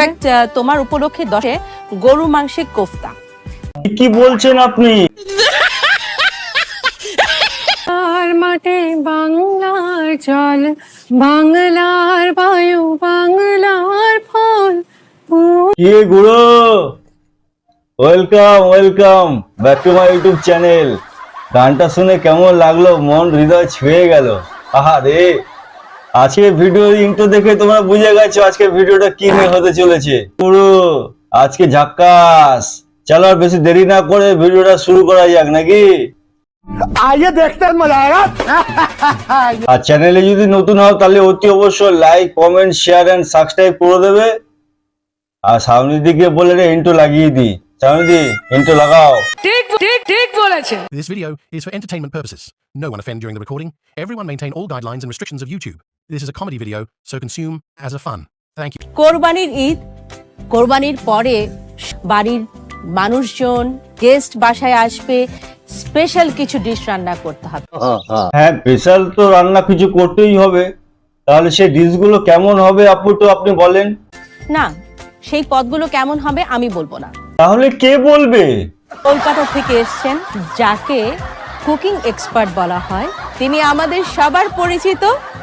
In fact তোমার উপলক্ষে দশে গরু মাংসের কোফতা। কি বলছেন আপনি? আর মাঠে বাংলার জল বাংলার বায়ু বাংলার ফল। কি গুরু? Welcome welcome back to my YouTube channel গানটা শুনে কেমন লাগল মন হৃদয় ছুঁয়ে গেল। আহা রে! আজকে ভিডিও ইন্ট্রো দেখে তোমরা বুঝে গেছো আজকে ভিডিওটা কি নিয়ে হতে চলেছে। পুরো আজকে ঝাক্কাস। চলো আর বেশি দেরি না করে ভিডিওটা শুরু করা যাক নাকি? আইয়ে দেখতে মজা আর চ্যানেলে যদি নতুন হও তাহলে অতি অবশ্যই like comment share and subscribe করে দেবে। আর সামনে দিকে বলে রে ইন্ট্রো লাগিয়ে দি। সামনে দি ইন্ট্রো লাগাও। ঠিক ঠিক ঠিক বলেছে। This video is for entertainment purposes. No one offend during the recording. Everyone maintain all guidelines and restrictions of YouTube. This is a comedy video, so consume as a fun. Thank you. কোরবানির ঈদ কোরবানির পরে বাড়ির মানুষজন guest বাসায় আসবে special কিছু dish রান্না করতে হবে। হ্যাঁ স্পেশাল তো রান্না কিছু করতেই হবে। তাহলে সেই ডিশগুলো কেমন হবে আপু তো আপনি বলেন? না সেই পদগুলো কেমন হবে আমি বলব না। তাহলে কে বলবে? কলকাতা থেকে এসছেন যাকে কুকিং এক্সপার্ট বলা হয় তিনি আমাদের সবার পরিচিত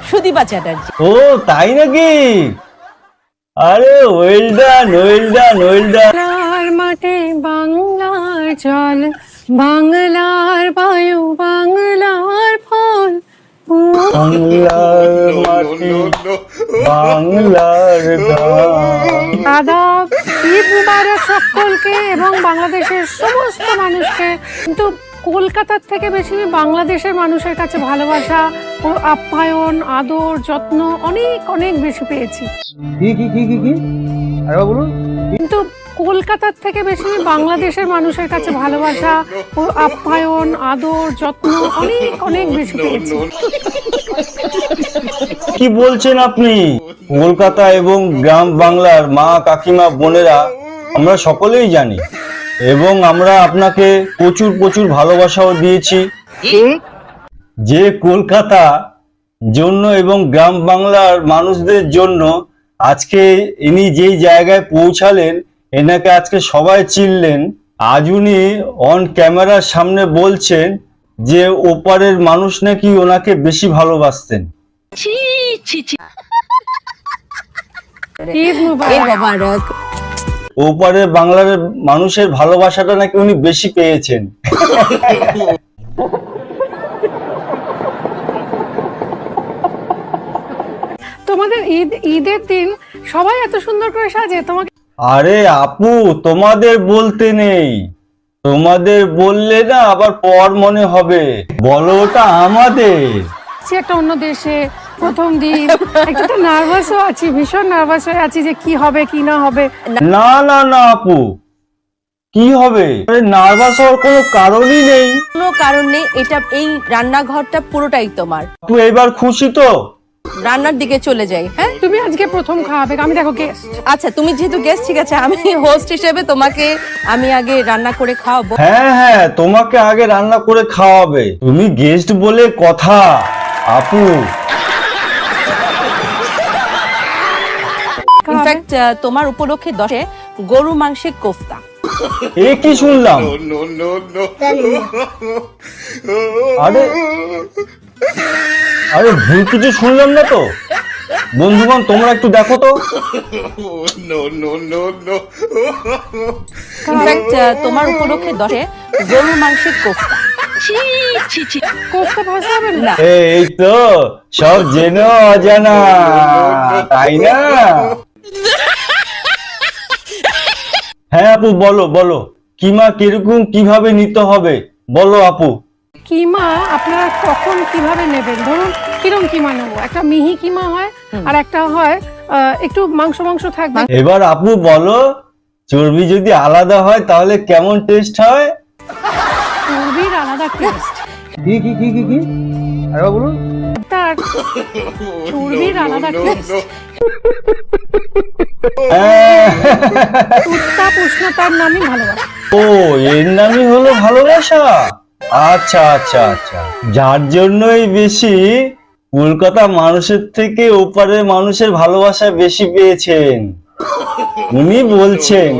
সুদীপা চ্যাটার্জি। ও তাই নাকি? আরে well done well done well done মাঠে বাংলার জল বাংলার বায়ু বাংলার ফল। বাংলার মাটি বাংলার আদাব ঈদ মুবারক সকলকে এবং বাংলাদেশের সমস্ত মানুষকে কিন্তু কলকাতার থেকে বেশি বাংলাদেশের মানুষের কাছে ভালোবাসা ও আপ্যায়ন আদর যত্ন অনেক অনেক বেশি পেয়েছি। কি কি কি কি কি? আরে বলুন। কিন্তু কলকাতার থেকে বেশি বাংলাদেশের মানুষের কাছে ভালোবাসা ও আপ্যায়ন আদর যত্ন অনেক অনেক বেশি পেয়েছি। কি বলছেন আপনি? কলকাতা এবং গ্রাম বাংলার মা কাকিমা বোনেরা আমরা সকলেই জানি। এবং আমরা আপনাকে প্রচুর প্রচুর ভালোবাসাও দিয়েছি। যে কলকাতা জন্য এবং গ্রাম বাংলার মানুষদের জন্য আজকে ইনি যেই জায়গায় পৌঁছালেন এনাকে আজকে সবাই চিনলেন। আজ উনি অন ক্যামেরার সামনে বলছেন যে ওপারের মানুষ নাকি ওনাকে বেশি ভালোবাসতেন। ঈদ মুবারক মোবারক ওপারে বাংলার মানুষের ভালোবাসাটা নাকি উনি বেশি পেয়েছেন। তোমাদের ঈদ ঈদের দিন সবাই এত সুন্দর করে সাজে তোমাকে আরে আপু তোমাদের বলতে নেই। তোমাদের বললে না আবার পর মনে হবে। বলো ওটা আমাদের। একটা অন্য দেশে প্রথম দিন। একটু তো নার্ভাসও আছি ভীষণ নার্ভাস হয়ে আছি যে কি হবে কি না হবে। না না না আপু। কি হবে? নার্ভাস হওয়ার কোনো কারণই নেই। কোনো কারণ নেই এটা এই রান্নাঘরটা পুরোটাই তোমার। আপু এবার খুশি তো? রান্নার দিকে চলে যাই হ্যাঁ? তুমি আজকে প্রথম খাওয়াবে আমি দেখো গেস্ট আচ্ছা তুমি যেহেতু গেস্ট ঠিক আছে আমি হোস্ট হিসেবে তোমাকে আমি আগে রান্না করে খাওয়াবো। হ্যাঁ হ্যাঁ তোমাকে আগে রান্না করে খাওয়াবে। তুমি গেস্ট বলে কথা। আপু ইনফ্যাক্ট তোমার উপলক্ষে দশে গরু মাংসের কোফতা। এ কি শুনলাম? আরে আরে ভুল কিছু শুনলাম না তো। বন্ধুগণ তোমরা একটু দেখো তো। ইনফ্যাক্ট তোমার উপলক্ষে দশে গরু মাংসের কোফতা। এই তো সব জেনে অজানা তাই না? হ্যাঁ আপু বলো বলো। কিমা কীরকম কীভাবে নিতে হবে? বলো আপু। কিমা আপনারা কখন কীভাবে নেবেন? ধরুন কিরম কিমা নেব? একটা মিহি কিমা হয় আর একটা হয় আহ, একটু মাংস মাংস থাকবে। এবার আপু বলো চর্বি যদি আলাদা হয় তাহলে কেমন টেস্ট হয়? চর্বির আলাদা টেস্ট কি কি কি কি কি? আরে বলুন। তার চর্বির আলাদা। উত্তাপ উষ্ণতার নামই ভালোবাসা। ও এর নামই হলো ভালোবাসা? আচ্ছা আচ্ছা আচ্ছা। যার জন্যই বেশি কলকাতা মানুষের থেকে ওপারের মানুষের ভালোবাসা বেশি পেয়েছেন। উনি বলছেন।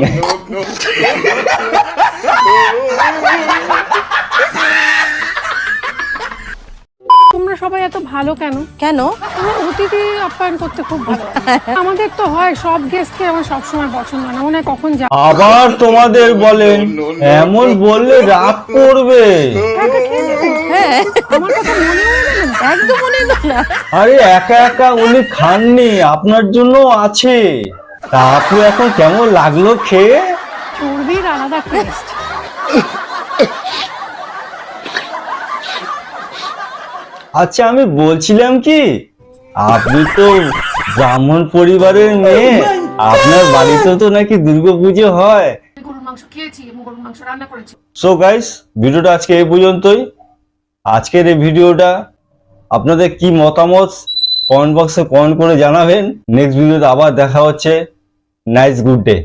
সবাই এত ভালো কেন? কেন? অতিথি আপ্যায়ন করতে খুব ভালো আমাদের তো হয় সব গেস্টকে আমার সবসময় পছন্দ হয় না। মনে হয় কখন যা আবার তোমাদের বলেন এমন বললে রাগ করবে। হ্যাঁ। আমার কথা মনে হয় না? একদম মনে হলো না। আরে একা একা উনি খাননি আপনার জন্য আছে। তা আপু এখন কেমন লাগল খেয়ে? চর্বির আলাদা টেস্ট আচ্ছা আমি বলছিলাম কি? আপনি তো ব্রাহ্মণ পরিবারের মেয়ে। আপনার বাড়িতে তো নাকি দুর্গাপুজো হয়। গরুর মাংস খেয়েছি এবং গরুর মাংস রান্না করেছি। সো গাইস ভিডিওটা আজকে এই পর্যন্তই। আজকের এই ভিডিওটা আপনাদের কি মতামত? কমেন্ট বক্সে কমেন্ট করে জানাবেন। নেক্সট ভিডিওতে আবার দেখা হচ্ছে। Nice good day